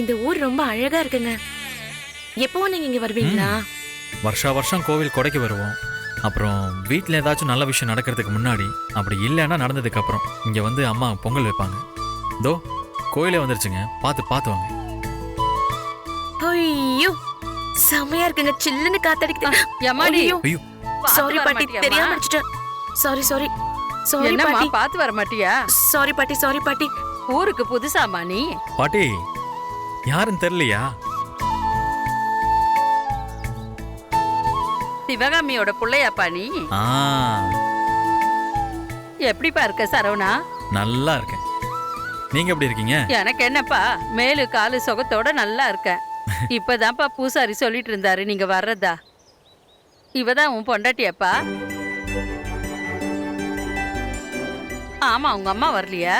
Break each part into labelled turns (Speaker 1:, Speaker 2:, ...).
Speaker 1: இந்த ஊர் ரொம்ப அழகா இருக்குங்க. எப்பவும் நீங்க இங்க வருவீங்களா?
Speaker 2: வருஷா வருஷம் கோவில் கொடைக்கு வருவோம். அப்புறம் வீட்டில் ஏதாச்சும் நல்ல விஷயம் நடக்கிறதுக்கு முன்னாடி அப்படி இல்லைன்னா நடந்ததுக்கு அப்புறம் இங்கே வந்து அம்மா பொங்கல் வைப்பாங்க. தோ கோயிலே வந்துருச்சுங்க. பார்த்து பார்த்து வாங்க.
Speaker 1: ஐயோ செமையா இருக்குங்க. சில்லுன்னு காத்தடிக்குது.
Speaker 3: எம்மாடி
Speaker 1: ஐயோ சாரி பாட்டி? தெரியாம அடிச்சிட்டேன். சாரி சாரி சாரி
Speaker 3: என்னம்மா
Speaker 1: பாட்டி.
Speaker 3: பார்த்து வர மாட்டியா?
Speaker 1: சாரி பாட்டி சாரி பாட்டி.
Speaker 3: ஊருக்கு புதுசாமா நீ?
Speaker 2: பாட்டி யாருன்னு தெரியலையா?
Speaker 3: சிவகாமியோட புள்ளையாப்பா நீ?
Speaker 2: ஆ.
Speaker 3: எப்படிப்பா இருக்க சரவணா?
Speaker 2: நல்லா இருக்கேன். நீங்கள் எப்படி இருக்கீங்க?
Speaker 3: எனக்கு என்னப்பா மேலு காலு சுகத்தோட நல்லா இருக்கேன். இப்பதான்ப்பா பூசாரி சொல்லிட்டு இருந்தாரு நீங்க வர்றதா? இவதான் உன் பொண்டாட்டியாப்பா? ஆமா உங்க அம்மா வரலையா?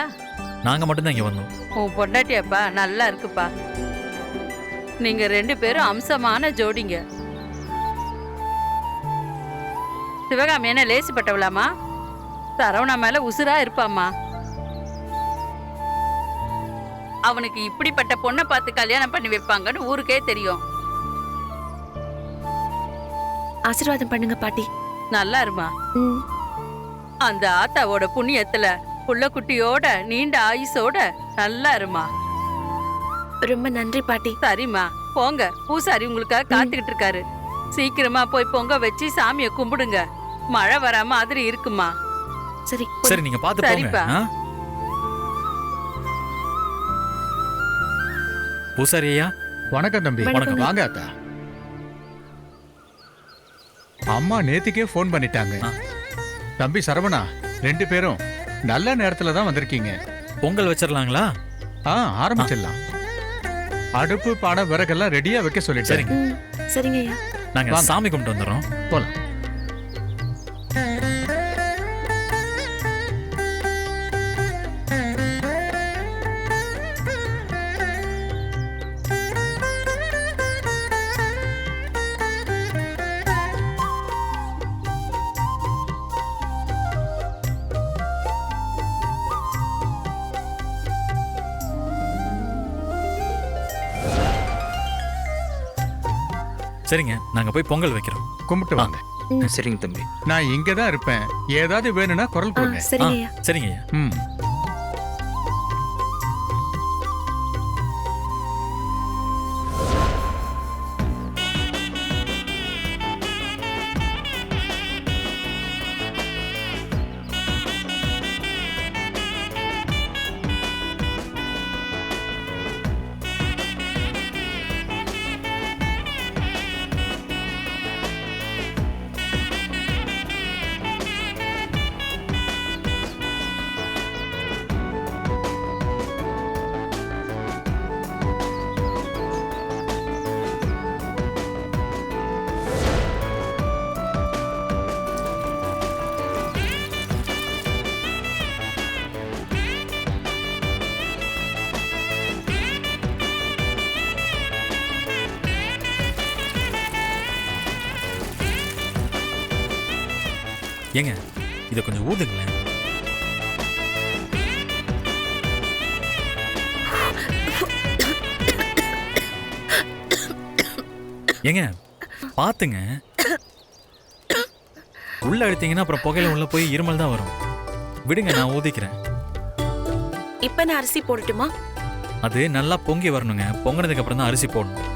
Speaker 2: நாங்கள் மட்டும்தான் இங்கே வந்தோம்.
Speaker 3: உன் பொண்டாட்டியாப்பா நல்லா இருக்குப்பா. நீங்க ரெண்டு பேரும் அம்சமான ஜோடிங்க. சிவகாமி என்ன லேசிப்பட்டவளாமா சரவணா மேல உசுரா இருப்பாம்மா. அவனுக்கு இப்படிப்பட்ட பொண்ணை பார்த்து கல்யாணம் பண்ணி வைப்பாங்கன்னு ஊருக்கே தெரியும்.
Speaker 1: ஆசீர்வாதம் பண்ணுங்க பாட்டி.
Speaker 3: நல்லா இருமா? அந்த ஆத்தாவோட புண்ணியத்துல புள்ள குட்டியோட நீண்ட ஆயுசோட நல்லா இருமா?
Speaker 1: ரொம்ப நன்றி பாட்டி.
Speaker 3: சரிம்மா போங்க. பூசாரி உங்களுக்காக காத்துக்கிட்டு இருக்காரு. சீக்கிரமா போய் பொங்க வச்சு சாமியை கும்பிடுங்க. மழை வரா மாதிரி இருக்குமா?
Speaker 1: சரி
Speaker 2: சரி நீங்கள் பார்த்து போங்க. பூசாரி ஐயா.
Speaker 4: வணக்கம் தம்பி.
Speaker 1: வணக்கம்.
Speaker 4: வாங்க அக்கா அம்மா நேத்திக்கே ஃபோன் பண்ணிட்டாங்க. தம்பி சரவணா ரெண்டு பேரும் நல்ல நேரத்துல தான் வந்திருக்கீங்க.
Speaker 2: பொங்கல் வச்சிடலாங்களா?
Speaker 4: ஆ ஆரம்பிச்சிடலாம். அடுப்பு பானை விறகெல்லாம் ரெடியா வைக்க சொல்லிட்டேன்.
Speaker 2: சரிங்க.
Speaker 1: சரிங்க ஐயா
Speaker 4: வாங்க.
Speaker 2: சாமி கும்பிட்டு வந்துடுறோம்.
Speaker 4: போலாம்.
Speaker 2: சரிங்க நாங்கள் போய் பொங்கல் வைக்கிறோம்.
Speaker 4: கும்பிட்டு வாங்க.
Speaker 5: சரிங்க தம்பி.
Speaker 4: நான் இங்க தான் இருப்பேன். ஏதாவது வேணும்னா குரல் கொடுங்க
Speaker 1: சரிங்க
Speaker 2: சரிங்க
Speaker 4: ம்.
Speaker 2: ஏங்க இதை கொஞ்சம் ஊதுங்களேன். ஏங்க பாத்துங்க. உள்ள அழுத்தீங்கன்னா அப்புறம் புகையில உள்ள போய் இருமல் தான் வரும். விடுங்க நான் ஊதிக்கிறேன்.
Speaker 1: இப்ப நான் அரிசி போடட்டுமா?
Speaker 2: அது நல்லா பொங்கி வரணுங்க. பொங்கினதுக்கு அப்புறம் தான் அரிசி போடணும்.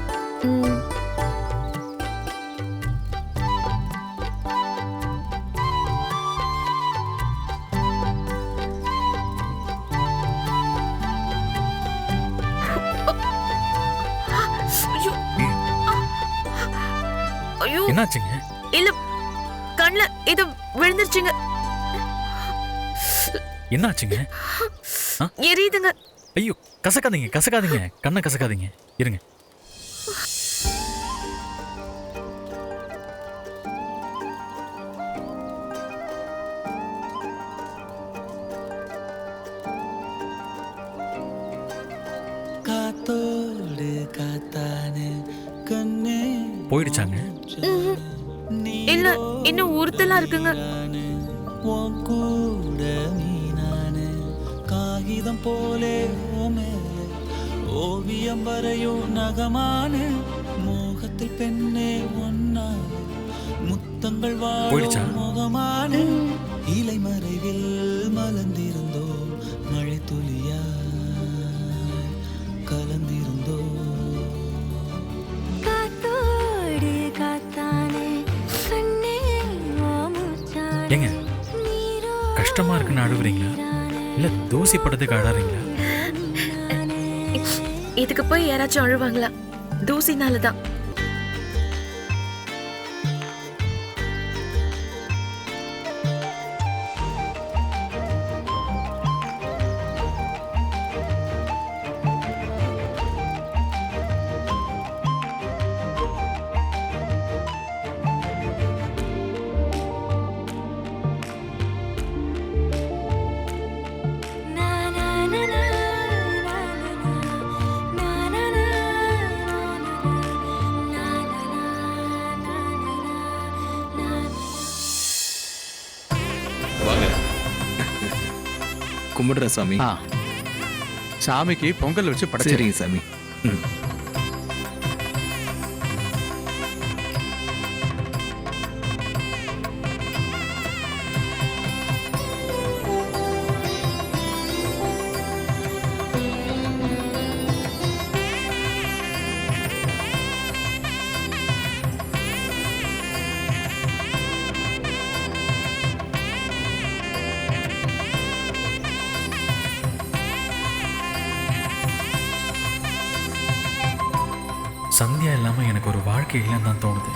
Speaker 1: ஐயோ.
Speaker 2: என்னாச்சுங்க?
Speaker 1: இல்ல கண்ணுல இது விழுந்துருச்சுங்க.
Speaker 2: என்னாச்சுங்க?
Speaker 1: எரியுதுங்க.
Speaker 2: ஐயோ கசக்காதீங்க கசக்காதீங்க. கண்ணை கசக்காதீங்க. இருங்க.
Speaker 6: காகிதம் போலே ஓ மேலே ஓவியம் வரையும் நகமான மோகத்தில் பெண்ணே ஒன்னா முத்தங்கள்? வாழும் முகமான இலை மறைவில் மலர்ந்திருந்தோ மழை துளியா கலந்திருந்தோ
Speaker 5: காத்தோடு காத்தானே
Speaker 2: ஏங்க கஷ்டமா இருக்குன்னு அழுகுறீங்களா இல்ல தூசி படத்துக்கு அழறீங்களா?
Speaker 1: இதுக்கு போய் யாராச்சும் அழுவாங்களா? தூசினால தான்
Speaker 7: கும்பிடுற சாமி.
Speaker 4: சாமிக்கு பொங்கல் வச்சு படைச்சிருங்க
Speaker 7: சரிங்க சாமி. ம்.
Speaker 2: எனக்கு ஒரு வாழ்க்கை இல்லைன்னு தான் தோணுது.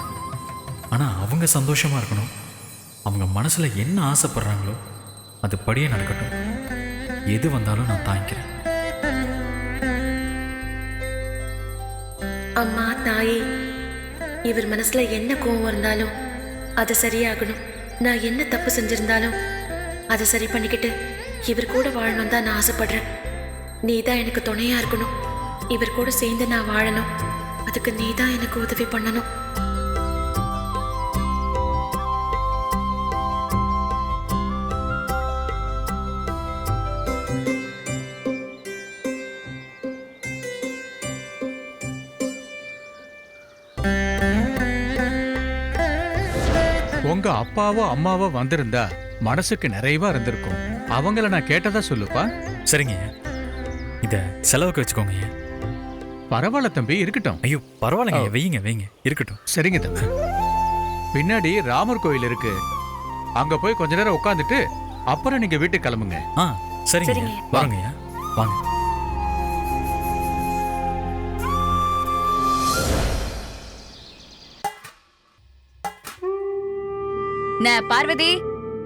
Speaker 2: ஆனா அவங்க சந்தோஷமா இருக்கணும். அவங்க மனசுல என்ன ஆசைப்படுறாங்களோ அது படியே நடக்கட்டும். எது வந்தாலும் நான் தாங்கிக்கிறேன்.
Speaker 1: அம்மா தாயே இவர் மனசுல என்ன கோவம் இருந்தாலும் அது சரியாகணும். நான் என்ன தப்பு செஞ்சிருந்தாலும் அதை சரி பண்ணிக்கிட்டு இவர் கூட வாழணும் தான் நான் ஆசைப்படுறேன். நீ தான் எனக்கு துணையா இருக்கணும். இவர் கூட சேர்ந்து நான் வாழணும். அதுக்கு நீ தான் எனக்கு உதவி பண்ணணும்.
Speaker 4: உங்க அப்பாவோ அம்மாவோ வந்திருந்தா மனசுக்கு நிறைவா இருந்திருக்கும். அவங்கள நான் கேட்டதா சொல்லுப்பா?
Speaker 2: சரிங்க இத செலவுக்கு வச்சுக்கோங்க ஐயா.
Speaker 4: பரவாயில்ல தம்பி இருக்கட்டும்.
Speaker 2: ஐயோ பரவாயில்லைங்க ஐயா. வையுங்க வைங்க இருக்கட்டும்.
Speaker 4: சரிங்க தம்பி. பின்னாடி ராமர் கோயில் இருக்கு. அங்க போய் கொஞ்ச நேரம் உட்காந்துட்டு அப்புறம் நீங்க வீட்டுக்கு கிளம்புங்க.
Speaker 2: ஆ சரிங்க
Speaker 1: சரிங்க.
Speaker 2: ஐயா. வாங்க ஐயா. வாங்க.
Speaker 8: நான் பார்வதி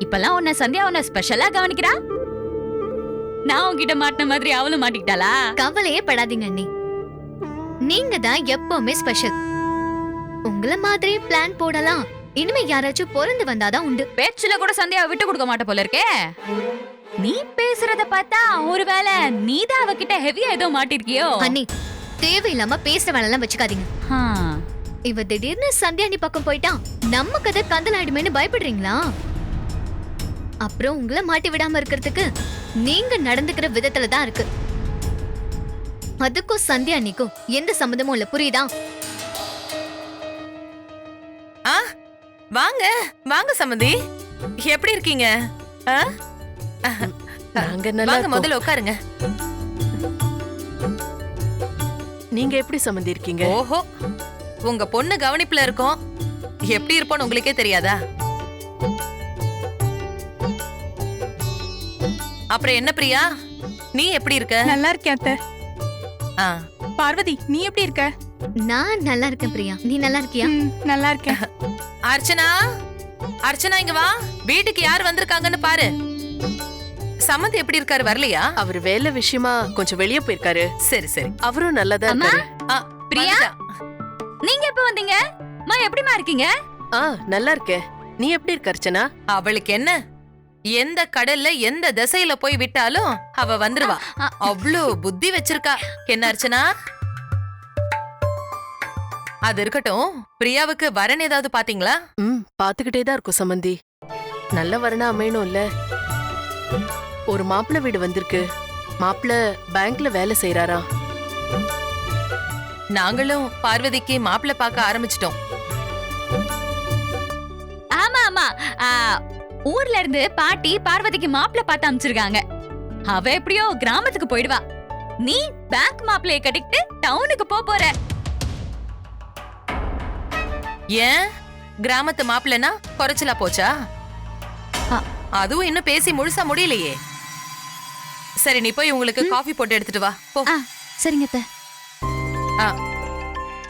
Speaker 8: இப்பெல்லாம் உன்னை சந்தியா உன்னை ஸ்பெஷலா கவனிக்கிறா? நான் உன்கிட்ட மாட்டின மாதிரி அவளும் மாட்டிக்கிட்டாளா?
Speaker 5: கவலையே படாதீங்க அண்ணி. நீங்க தான் எப்பவுமே ஸ்பெஷல் உங்கள மாதிரி பிளான் போடலாம். இனிமே யாராச்சும் பிறந்து வந்தாதான் உண்டு.
Speaker 8: பேச்சுல கூட சந்தியாவை விட்டு கொடுக்க மாட்ட போல இருக்கே. நீ பேசுறத பார்த்தா ஒருவேளை நீதான் அவகிட்ட ஹெவியா ஏதோ மாட்டிருக்கியோ?
Speaker 5: அண்ணி தேவையில்லாம பேசுற வேலைலாம் வச்சுக்காதீங்க.
Speaker 8: ஆ,
Speaker 5: இவ திடீர்னு சந்தியானி பக்கம் போயிட்டான் நம்ம கதை கந்தலாயிடுமேனு பயப்படுறீங்களா? அப்புறம் உங்களை மாட்டி விடாம இருக்கிறதுக்கு நீங்க நடந்துக்கிற விதத்துல தான் இருக்கு. அதுக்கும் சந்தியானிக்கும் எந்த சம்மந்தமும் இல்ல. புரியுதா?
Speaker 9: ஆ வாங்க வாங்க சம்மந்தி எப்படி இருக்கீங்க? ஆ?
Speaker 10: நாங்க நல்லா
Speaker 9: வாங்க
Speaker 10: இருக்கோம்.
Speaker 9: முதல்ல உட்காருங்க.
Speaker 10: நீங்க எப்படி சம்மந்தி இருக்கீங்க?
Speaker 9: ஓஹோ உங்க பொண்ணு கவனிப்புல இருக்கோம். எப்படி இருப்போம்னு உங்களுக்கே தெரியாதா? அப்புறம் என்ன பிரியா? நீ எப்படி இருக்க?
Speaker 11: நல்லா இருக்கேன் அத்தை. பார்வதி நீ எப்படி இருக்க?
Speaker 5: நான் நல்லா இருக்கேன் பிரியா. நீ நல்லா இருக்கியா?
Speaker 11: நல்லா இருக்கேன்.
Speaker 9: அர்ச்சனா? அர்ச்சனா இங்க வா. வீட்டுக்கு யார் வந்திருக்காங்கன்னு பாரு. சம்மந்தி எப்படி இருக்காரு வரலையா?
Speaker 10: அவர் வேலை விஷயமா கொஞ்சம் வெளியே போயிருக்காரு.
Speaker 9: சரி சரி.
Speaker 10: அவரும் நல்லதா
Speaker 8: அம்மா?
Speaker 10: இருக்காரு.
Speaker 9: ஆ,
Speaker 8: பிரியா? நீங்க எப்ப வந்தீங்க? மா எப்படிமா இருக்கீங்க?
Speaker 10: ஆ நல்லா இருக்கேன். நீ எப்படி இருக்க அர்ச்சனா?
Speaker 9: அவளுக்கு என்ன? எந்த கடல்ல எந்த திசையில போய் விட்டாலும் அவ வந்துருவா. அவ்வளோ புத்தி வச்சிருக்கா. என்ன அர்ச்சனா? அது இருக்கட்டும். பிரியாவுக்கு வரன் ஏதாவது பாத்தீங்களா?
Speaker 10: ம் பாத்துக்கிட்டே தான் இருக்கும் சம்மந்தி. நல்ல வரனா அமையணும் இல்ல ஒரு மாப்பிள்ளை வீடு வந்திருக்கு. மாப்பிள்ளை பேங்க்ல வேலை செய்யறாரா
Speaker 9: நாங்களும் பார்வதிக்கு மாப்பிள்ளை பார்க்க ஆரம்பிச்சிட்டோம்.
Speaker 8: ஆமா ஆமா. ஆ, ஊர்ல இருந்து பாட்டி பார்வதிக்கு மாப்பிள்ளை பார்த்து அமைச்சிருக்காங்க. அவ எப்படியோ கிராமத்துக்கு போயிடுவா. நீ பேங்க் மாப்பிள்ளைய கட்டிக்கிட்டு டவுனுக்கு போப் போற.
Speaker 9: ஏன்? கிராமத்து மாப்பிள்ளைனா குறைச்சலா போச்சா. அதுவும் இன்னும் பேசி முழுசா முடியலையே. சரி நீ போய் உங்களுக்கு காஃபி போட்டு எடுத்துட்டு வா. போ.
Speaker 8: ஆ, சரிங்க.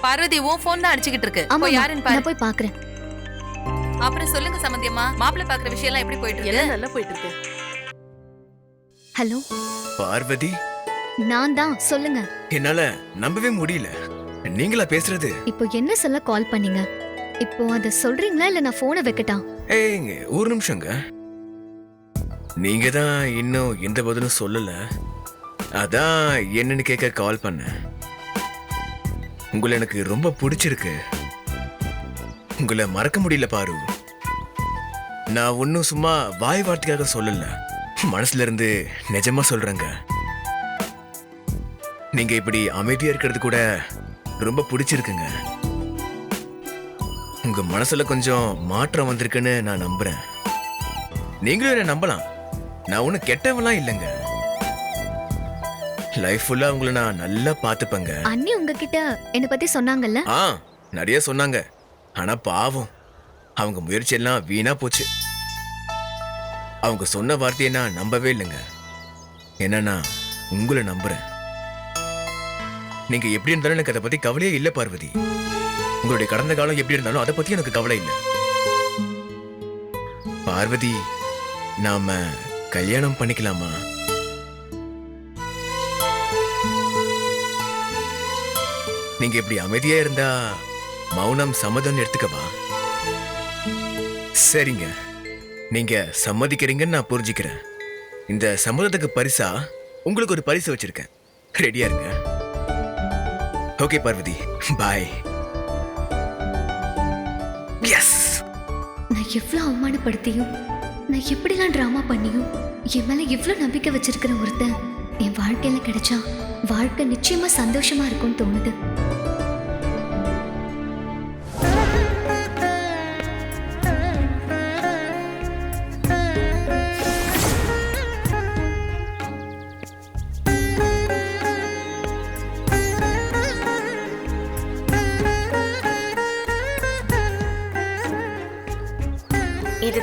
Speaker 9: பார்வதி உன் போன் தான் அடிச்சுக்கிட்டு இருக்கு. போய் யாருன்னு
Speaker 5: போய் பாக்குறேன்
Speaker 9: அப்புறம் சொல்லுங்க சம்பந்தியம்மா மாப்பிள்ளை பாக்குற விஷயம் எல்லாம் எப்படி போயிட்டு இருக்கு?
Speaker 10: எல்லாம் நல்லா போயிட்டு இருக்கு.
Speaker 5: ஹலோ?
Speaker 7: பார்வதி?
Speaker 5: நான் தான் சொல்லுங்க.
Speaker 7: என்னால நம்பவே முடியல. நீங்களா பேசுறது?
Speaker 5: இப்போ என்ன சொல்ல கால் பண்ணீங்க? இப்போ அத சொல்றீங்களா இல்ல நான் போனை வைக்கட்டா?
Speaker 7: ஏங்க ஒரு நிமிஷங்க. நீங்க தான் இன்னும் எந்த பதிலும் சொல்லல. அதான் என்னன்னு கேட்க கால் பண்ணேன். உங்களை எனக்கு ரொம்ப பிடிச்சிருக்கு. உங்களை மறக்க முடியல பாரு. நான் ஒன்னும் சும்மா வாய் வார்த்தைக்காக சொல்லல. மனசுல இருந்து நிஜமா சொல்றேங்க. நீங்க இப்படி அமைதியா இருக்கிறது கூட ரொம்ப பிடிச்சிருக்குங்க. உங்க மனசுல கொஞ்சம் மாற்றம் வந்திருக்குன்னு நான் நம்புறேன். நீங்களும் என்ன நம்பலாம். நான் ஒன்றும் கெட்டவன்லாம் இல்லைங்க. லைஃப் ஃபுல்லா உங்களை நான் நல்லா பார்த்துப்பேங்க.
Speaker 5: அண்ணி உங்ககிட்ட என்ன பத்தி சொன்னாங்கல்ல?
Speaker 7: ஆ நிறைய சொன்னாங்க. ஆனா பாவம். அவங்க முயற்சி எல்லாம் வீணா போச்சு. அவங்க சொன்ன வார்த்தையை நான் நம்பவே இல்லைங்க. என்னன்னா உங்களை நம்புறேன். நீங்க எப்படி இருந்தாலும் எனக்கு அதை பத்தி கவலையே இல்லை பார்வதி. உங்களுடைய கடந்த காலம் எப்படி இருந்தாலும் அதை பத்தி எனக்கு கவலை இல்லை. பார்வதி நாம கல்யாணம் பண்ணிக்கலாமா? நீங்க இப்படி அமைதியா இருந்தா மௌனம் சம்மதம்னு எடுத்துக்கவா? சரிங்க. நீங்க சம்மதிக்கிறீங்கன்னு நான் புரிஞ்சுக்கிறேன். இந்த சம்மதத்துக்கு பரிசா உங்களுக்கு ஒரு பரிசு வச்சிருக்கேன். ரெடியா இருங்க. ஓகே பார்வதி. பாய். எஸ்
Speaker 5: நான் எவ்வளவு அவமானப்படுத்தியும் நான் எப்படிலாம் ட்ராமா பண்ணியும் என் மேல எவ்வளவு நம்பிக்கை வச்சிருக்கிற ஒருத்தன் என் வாழ்க்கையில கிடைச்சா வாழ்க்கை நிச்சயமா சந்தோஷமா இருக்கும்னு தோணுது.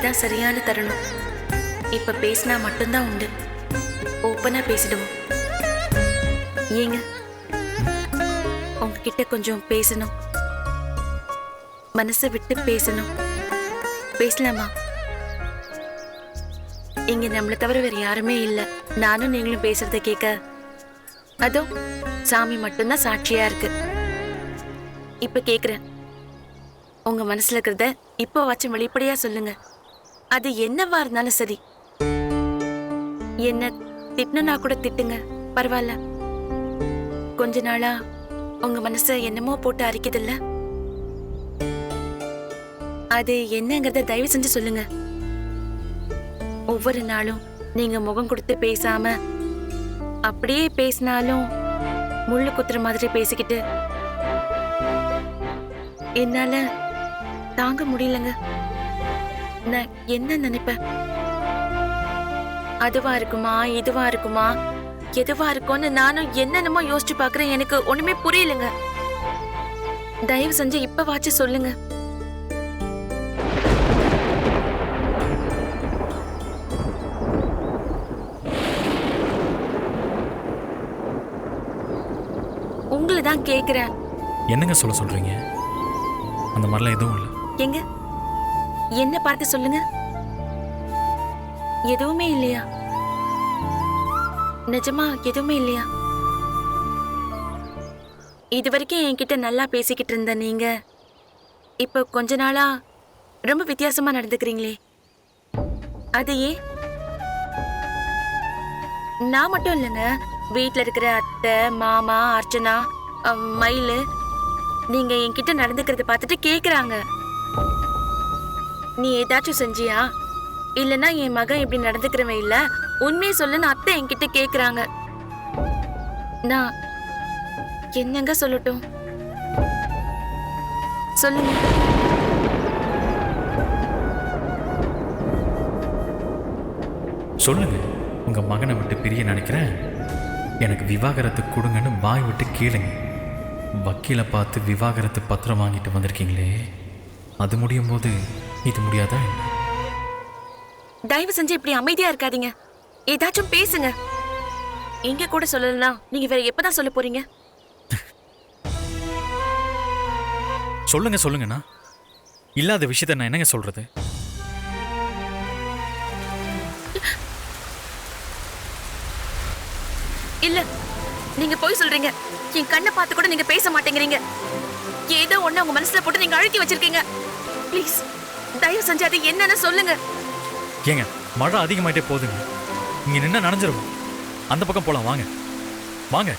Speaker 1: இதுதான் சரியான தருணம். இப்ப பேசினா மட்டும்தான் உண்டு. ஓப்பனா பேசிடுவோம். ஏங்க? உங்ககிட்ட கொஞ்சம் பேசணும். மனசை விட்டு பேசணும். பேசலாமா? இங்க நம்மளை தவிர வேற யாருமே இல்ல. நானும் நீங்களும் பேசுறத கேட்க அதோ சாமி மட்டும்தான் சாட்சியா இருக்கு. இப்ப கேக்குறேன். உங்க மனசுல இருக்கிறத இப்போ வச்சு வெளிப்படையா சொல்லுங்க. அது என்னவா இருந்தாலும் சரி. என்ன திட்டினா கூட திட்டுங்க. பரவாயில்ல. கொஞ்ச நாளா உங்க மனச என்னமோ போட்டு அரிக்குதுல்ல. அது என்னங்கிறத தயவு செஞ்சு சொல்லுங்க. ஒவ்வொரு நாளும் நீங்க முகம் கொடுத்து பேசாம அப்படியே பேசினாலும் முள்ளு குத்துற மாதிரி பேசிக்கிட்டு என்னால தாங்க முடியலங்க. நான் என்ன நினைப்பேன்? அதுவா இருக்குமா இதுவா இருக்குமா? எதுவா இருக்கும்னு நானும் என்னென்னமோ யோசிச்சு பாக்குறேன். எனக்கு ஒண்ணுமே புரியலங்க. தயவு செஞ்சு இப்ப வாச்சு சொல்லுங்க. உங்களை தான் கேக்குறேன்.
Speaker 2: என்னங்க சொல்ல சொல்றீங்க? அந்த மாதிரிலாம் எதுவும் இல்லை.
Speaker 1: எங்க? என்ன பார்த்து சொல்லுங்க? எதுவுமே இல்லையா? நிஜமா எதுவுமே இல்லையா? இது வரைக்கும் என்கிட்ட நல்லா பேசிக்கிட்டு இருந்த நீங்க இப்போ கொஞ்ச நாளா ரொம்ப வித்தியாசமா நடந்துக்கிறீங்களே. அது ஏன்? நான் மட்டும் இல்லைங்க வீட்டில் இருக்கிற அத்தை மாமா அர்ச்சனா மயில் நீங்க என்கிட்ட நடந்துக்கிறத பார்த்துட்டு கேட்குறாங்க நீ ஏதாச்சும் செஞ்சியா? இல்லனா என் மகன் இப்படி நடந்துக்கிறவன் இல்ல? உண்மையை சொல்லுன்னு அத்தை என்கிட்ட கேக்குறாங்க. நான் என்னங்க சொல்லட்டும்? சொல்லுங்க.
Speaker 2: சொல்லுங்க. உங்க மகனை விட்டு பிரிய நினைக்கிறேன். எனக்கு விவாகரத்து கொடுங்கன்னு வாய் விட்டு கேளுங்க. வக்கீலை பார்த்து விவாகரத்து பத்திரம் வாங்கிட்டு வந்திருக்கீங்களே. அது முடியும் போது இது முடியாதா என்ன?
Speaker 1: தயவு செஞ்சு இப்படி அமைதியா இருக்காதீங்க. ஏதாச்சும் பேசுங்க. இங்க கூட சொல்லலனா நீங்க வேற எப்பதான் சொல்ல போறீங்க?
Speaker 2: சொல்லுங்க சொல்லுங்கண்ணா. இல்லாத விஷயத்த நான் என்னங்க சொல்றது?
Speaker 1: இல்ல நீங்க போய் சொல்றீங்க. என் கண்ணை பார்த்து கூட நீங்க பேச மாட்டேங்கிறீங்க. ஏதோ ஒண்ணு உங்க மனசுல போட்டு நீங்க அழுத்தி வச்சிருக்கீங்க. ப்ளீஸ் தயவு செஞ்சு அது என்னன்னு சொல்லுங்க.
Speaker 2: ஏங்க மழை அதிகமாயிட்டே போகுதுங்க. இங்க நின்னா நனைஞ்சிரும். அந்த பக்கம் போலாம் வாங்க. வாங்க.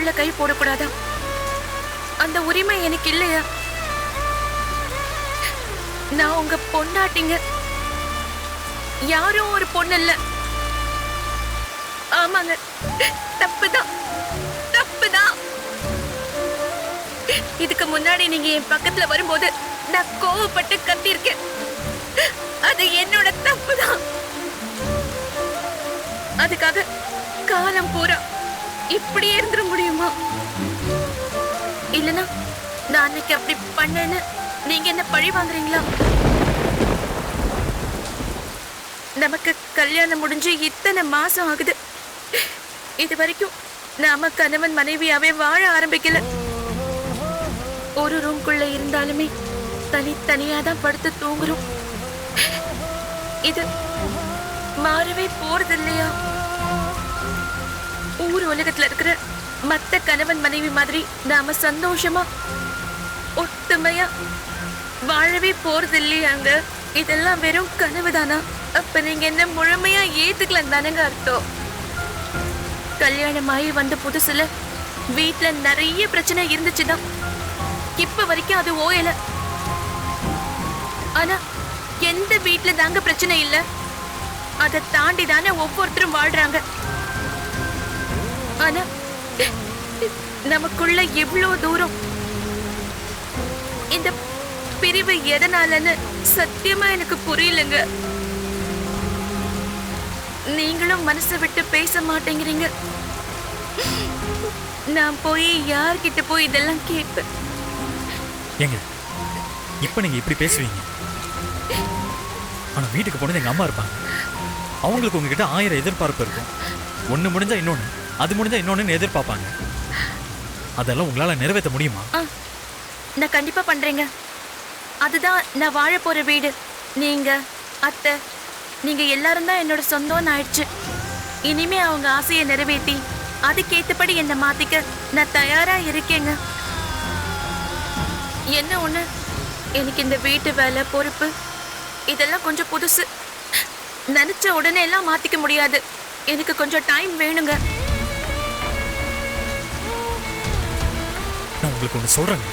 Speaker 6: நான்
Speaker 1: கை போடக்கூடாதா? அந்த உரிமை எனக்கு இல்லையா? நான் உங்க பொண்டாட்டிங்க. யாரும் ஒரு பொண்ணு இல்ல. ஆமாங்க. தப்புதான். தப்புதான். இதுக்கு முன்னாடி நீங்க என் பக்கத்துல வரும்போது நான் கோவப்பட்டு கத்திருக்கேன். அது என்னோட தப்புதான். அதுக்காக காலம் பூரா இப்படியே இருந்துட முடியுமா? இல்லனா நான் அன்னைக்கு அப்படி பண்ணேன்னு நீங்க என்ன பழி வாங்குறீங்களா? நமக்கு கல்யாணம் முடிஞ்சு இத்தனை மாசம் ஆகுது. இது வரைக்கும் நாம கணவன் மனைவியாவே வாழ ஆரம்பிக்கல. ஒரு ரூம்குள்ள இருந்தாலுமே தனித்தனியா தான் படுத்து தூங்குறோம். இது மாறவே போறது இல்லையா ஊர் உலகத்துல இருக்கிற மத்த கணவன் மனைவி மாதிரி நாம சந்தோஷமா ஒத்துமையா வாழவே போறது இல்லையாங்க? இதெல்லாம் வெறும் கனவுதானா அப்ப நீங்க என்ன முழுமையா ஏத்துக்கலாம் தானங்க அர்த்தம். கல்யாணம் ஆகி வந்த புதுசுல வீட்டுல நிறைய பிரச்சனை இருந்துச்சுதான் இப்ப வரைக்கும் அது ஓயல. ஆனா எந்த வீட்டுல தாங்க பிரச்சனை இல்ல? அதை தாண்டி தானே ஒவ்வொருத்தரும் வாழ்றாங்க. ஆனா நமக்குள்ள எவ்வளவு தூரம்? இந்த பிரிவு எதனாலன்னு சத்தியமா எனக்கு புரியலங்க. நீங்களும் மனசை விட்டு பேச மாட்டேங்கிறீங்க. நான் போய் யார்கிட்ட போய் இதெல்லாம் கேட்பேன்.
Speaker 2: ஏங்க இப்போ நீங்க இப்படி பேசுவீங்க. ஆனா வீட்டுக்கு போனது எங்க அம்மா இருப்பாங்க. அவங்களுக்கு உங்ககிட்ட ஆயிரம் எதிர்பார்ப்பு இருக்கும். ஒண்ணு முடிஞ்சா இன்னொன்னு. அது முடிஞ்சா இன்னொன்னு எதிர்பார்ப்பாங்க. அதெல்லாம் உங்களால நிறைவேற்ற முடியுமா?
Speaker 1: நான் கண்டிப்பா பண்றேங்க. அதுதான் நான் வாழ போற வீடு. நீங்க அத்தை நீங்க எல்லாரும் தான் என்னோட சொந்தம்னு ஆயிடுச்சு. இனிமே அவங்க ஆசையை நிறைவேற்றி அதுக்கேற்றபடி என்னை மாத்திக்க நான் தயாரா இருக்கேங்க. என்ன ஒண்ணு? எனக்கு இந்த வீட்டு வேலை பொறுப்பு இதெல்லாம் கொஞ்சம் புதுசு. நினைச்ச உடனே எல்லாம் மாத்திக்க முடியாது. எனக்கு கொஞ்சம் டைம் வேணுங்க.
Speaker 2: உங்களுக்கு ஒன்று சொல்கிறேங்க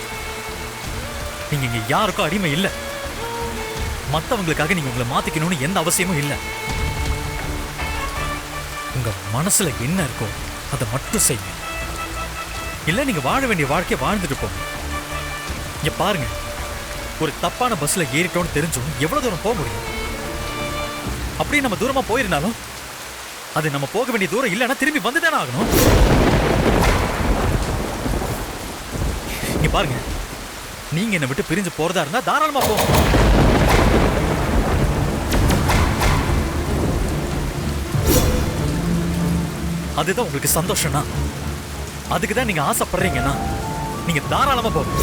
Speaker 2: நீங்க இங்க யாருக்கும் அடிமை இல்லை. மத்தவங்களுக்காக நீங்க உங்களை மாத்திக்கணும்னு எந்த அவசியமும் இல்லை. உங்க மனசுல என்ன இருக்கோ அதை மட்டும் செய்யுங்க. இல்ல நீங்க வாழ வேண்டிய வாழ்க்கைய வாழ்ந்துட்டு போங்க. இங்க பாருங்க. ஒரு தப்பான பஸ்ல ஏறிட்டோம்னு தெரிஞ்சும் எவ்வளவு தூரம் போக முடியும்? அப்படியே நம்ம தூரமா போயிருந்தாலும் அது நம்ம போக வேண்டிய தூரம் இல்லைன்னா திரும்பி வந்து தானே ஆகணும்? இங்க பாருங்க. நீங்க என்னை விட்டு பிரிஞ்சு போறதா இருந்தா தாராளமா போ. அதுதான் உங்களுக்கு சந்தோஷம்னா. அதுக்கு தான் நீங்க ஆசைப்படுறீங்கன்னா நீங்க தாராளமா போங்க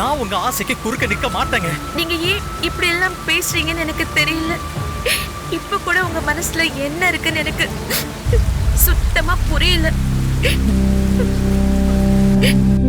Speaker 2: நான் உங்க ஆசைக்கு குறுக்க நிக்க மாட்டேங்க.
Speaker 12: நீங்க ஏன் இப்படி எல்லாம் பேசுறீங்கன்னு எனக்கு தெரியல. இப்ப கூட உங்க மனசுல என்ன இருக்குன்னு எனக்கு சுத்தமா புரியல. Yeah.